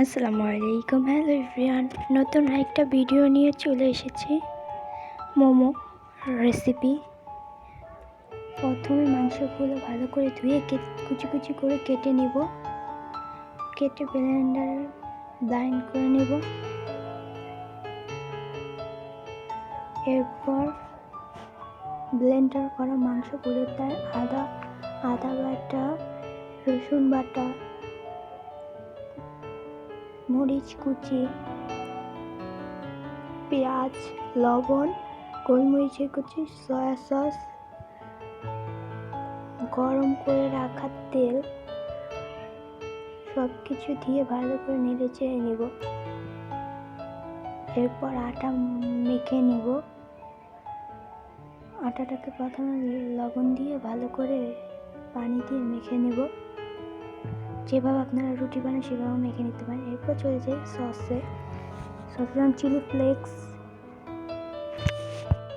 আসসালামু আলাইকুম। Hello everyone নতুন একটা ভিডিও নিয়ে চলে এসেছি। মোমো রেসিপি প্রথমে মাংসগুলো ভালো করে ধুয়ে কুচি কুচি করে কেটে নিব। কেটে ব্লেন্ডারে ব্লাইন্ড করে নেব। এরপর ব্লেন্ডার করা মাংসগুলো তার আদা আদা বাটা, রসুন বাটা মরিচ কুচি, পেঁয়াজ, লবণ, গোলমরিচের কুচি, সয়া সস, গরম করে রাখা তেল সব কিছু দিয়ে ভালো করে নেড়ে চেড়ে নেব। এরপর আটা মেখে নিব। আটাটাকে প্রথমে লবণ দিয়ে ভালো করে পানি দিয়ে মেখে নেব। যেভাবে আপনারা রুটি বানান, সেভাবে মেখে নিতে পারেন। এরপর চলে যায় সসে। সসে চিলি ফ্লেক্স।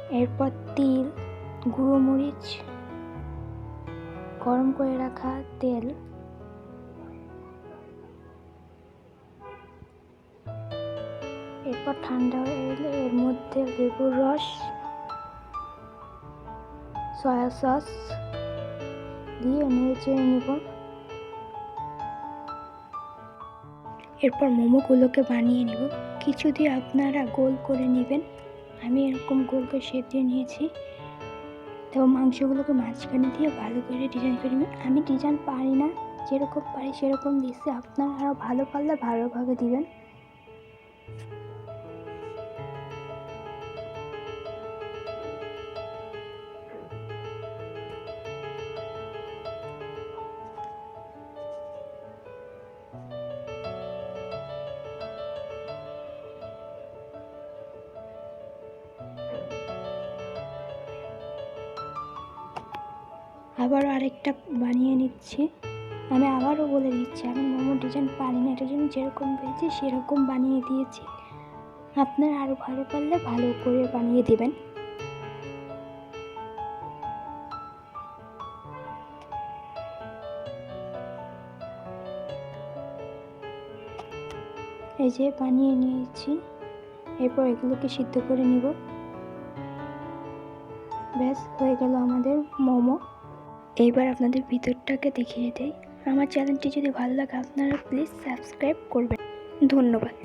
এরপর তিল, গুঁড়ো মরিচ, গরম করে রাখা তেল। এরপর ঠান্ডা হয়ে এলে এর মধ্যে লেবুর রস, সয়া সস দিয়ে নেড়ে চেড়ে নেব। এরপর মোমোগুলোকে বানিয়ে নেব। কিছু দিয়ে আপনারা গোল করে নেবেন। আমি এরকম গোল করে শেপ দিয়ে নিয়েছি। তো মাংসগুলোকে মাঝখানে দিয়ে ভালো করে ডিজাইন করে নেবেন। আমি ডিজাইন পারি না। যেরকম পারি সেরকম দিচ্ছি। আপনারা আরও ভালো পারলে ভালোভাবে দিবেন। আবারও আরেকটা বানিয়ে নিচ্ছি। আমি আবারও বলে দিচ্ছি, আমি মোমো ডিজাইন পারি না, এটার জন্য যেরকম পেয়েছি সেরকম বানিয়ে দিয়েছি। আপনারা আরও ভালো পারলে ভালো করে বানিয়ে দেবেন। এই যে বানিয়ে নিয়েছি, এরপর এগুলোকে সিদ্ধ করে নিব। ব্যাস, হয়ে গেল আমাদের মোমো। এইবার আপনাদের ভিতরটাকে দেখিয়ে দেয় আমার চ্যানেলটি যদি ভালো লাগে আপনারা প্লিজ সাবস্ক্রাইব করবেন। ধন্যবাদ।